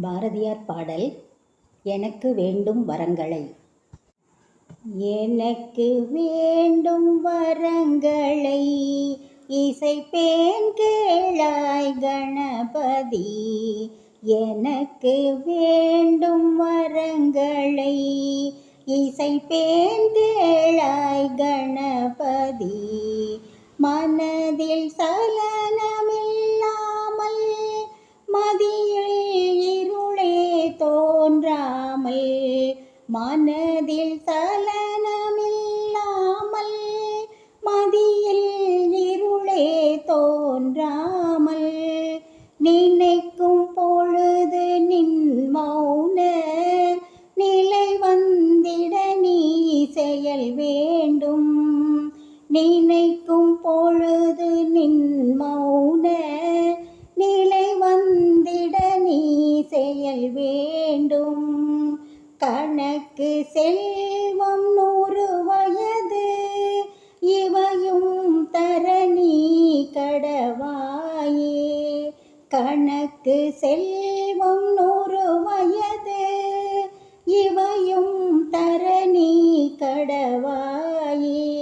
பாரதியார் பாடல் எனக்கு வேண்டும் வரங்களை எனக்கு வேண்டும் வரங்களை இசைப்பேன் கேளாய் கணபதி. எனக்கு வேண்டும் வரங்களை இசைப்பேன் கேளாய் கணபதி. மனதில் சலனமில்லாமல் மனதில் சலனமில்லாமல் மதியில் இருளே தோன்றாமல் நினைக்கும் பொழுது நின் மௌன நிலை வந்திட நீ செயல் வேண்டும். நினைக்கும் பொழுது நின் மௌன கணக்கு செல்வம் நூறு வயது. இவையும் தரணி கடவாயே. கணக்கு செல்வம் நூறு வயது. இவையும் தரணி கடவாயே.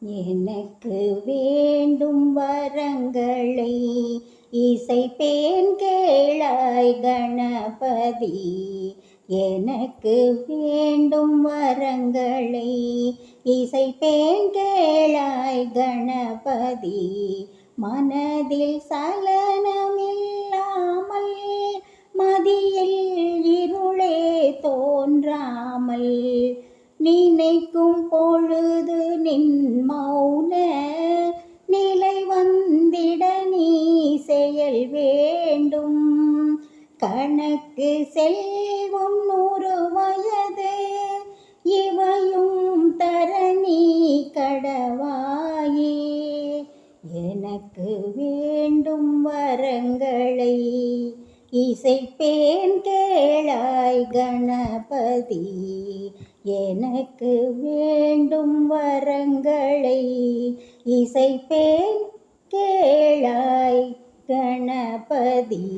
எனக்கு வேண்டும் வரங்களை இசைப்பேன் கேளாய் கணபதி. எனக்கு வேண்டும் வரங்களை. இசைப்பேன் கேளாய் கணபதி மனதில் சலனமில்லாமல் மதியில் இருளே தோன்றாமல் நினைக்கும் பொழுது நின் மௌன நிலை வந்திட நீ செயல் வேண்டும். கணக்கு செல்ல நூறு வயதே இவையும் தரணி கடவாயே. எனக்கு வேண்டும் வரங்களை இசைப்பேன் கேளாய் கணபதி. எனக்கு வேண்டும் வரங்களை இசைப்பேன் கேளாய் கணபதி.